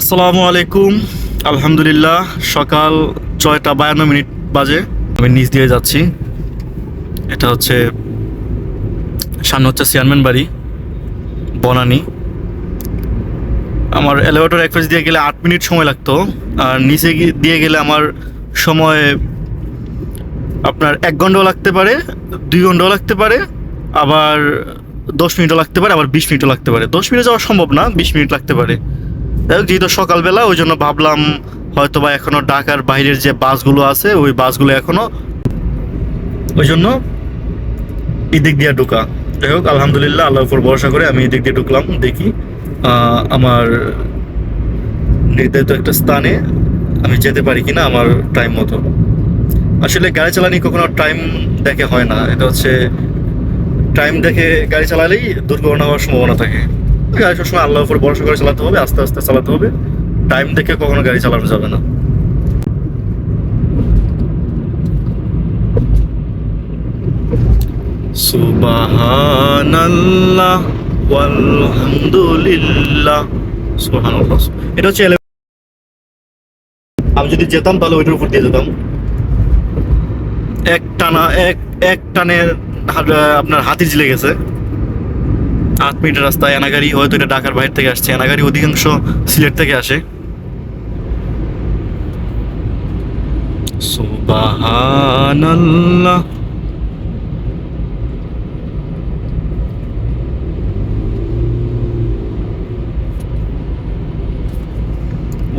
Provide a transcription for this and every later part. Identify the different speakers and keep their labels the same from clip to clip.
Speaker 1: আসসালামু আলাইকুম। আলহামদুলিল্লাহ, সকাল ছয়টা বায়ান্ন মিনিট বাজে। আমি নিচ দিয়ে যাচ্ছি। এটা হচ্ছে, সামনে হচ্ছে চেয়ারম্যান বাড়ি, বনানি। আমার এলিভেটর এক দিয়ে গেলে আট মিনিট সময় লাগতো। আর নিচে দিয়ে গেলে আমার সময় আপনার এক ঘন্টাও লাগতে পারে, দুই ঘন্টাও লাগতে পারে, আবার দশ মিনিটও লাগতে পারে, আবার বিশ মিনিটও লাগতে পারে। দশ মিনিট যাওয়া সম্ভব না, বিশ মিনিট লাগতে পারে। যেহেতু সকালবেলা, ওই জন্য ভাবলাম হয়তো বা এখনও ঢাকার বাইরের যে বাসগুলো আছে, ওই বাসগুলো এখনও ওই জন্য এদিক দিয়ে ঢুকা। যাই হোক, আলহামদুলিল্লাহ, আল্লাহর উপর ভরসা করে আমি এদিক দিয়ে ঢুকলাম, দেখি আমার নির্ধারিত একটা স্থানে আমি যেতে পারি কিনা আমার টাইম মতো। আসলে গাড়ি চালানি কখনো টাইম দেখে হয় না, এটা হচ্ছে টাইম দেখে গাড়ি চালালেই দুর্ঘটনা হওয়ার সম্ভাবনা থাকে। গাড়ি সবসময় আল্লাহর উপর ভরসা করে চালাতে হবে, আস্তে আস্তে চালাতে হবে। টাইম দেখে কখনো গাড়ি চালানো যাবে না। আমি যদি যেতাম তাহলে ওইটার উপর দিয়ে যেতাম। এক টানা এক এক টানে আপনার হাতি ঝিলে গেছে। আট মিনিটের রাস্তা এনাগাড়ি হয়তো এটা ঢাকার বাইরে থেকে আসছে। এনাগাড়ি অধিকাংশ সিলেট থেকে আসে।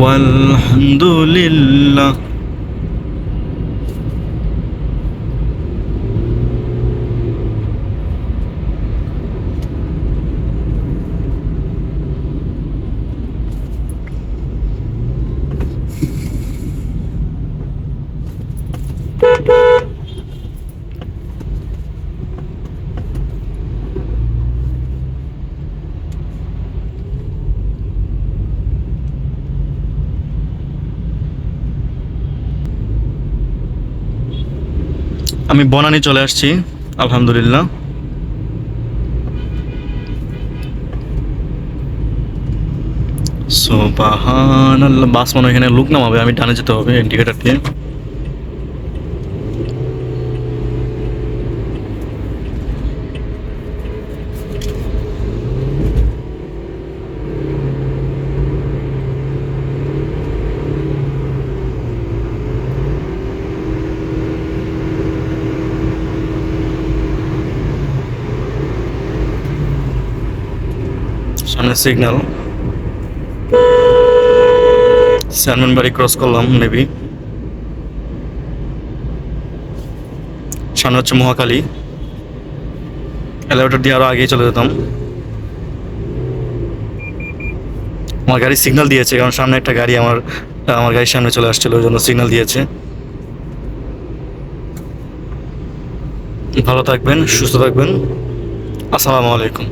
Speaker 1: walhamdulillah আমি বনানি চলে আসছি, আলহামদুলিল্লাহ। সো বাহান বাস মনে এখানে লুক নামাবে আমি ডানে যেতে হবে ইন্ডিকেটার দিয়ে। সামনে সিগন্যাল চেয়ারম্যান বাড়ি ক্রস করলাম মেবি সামনে হচ্ছে মহাকালী এলিভেটর দিয়ে আরও আগেই চলে যেতাম। আমার গাড়ি সিগন্যাল দিয়েছে, কারণ সামনে একটা গাড়ি আমার আমার গাড়ির সামনে চলে আসছিল, ওই জন্য সিগন্যাল দিয়েছে। ভালো থাকবেন, সুস্থ থাকবেন। আসসালামু আলাইকুম।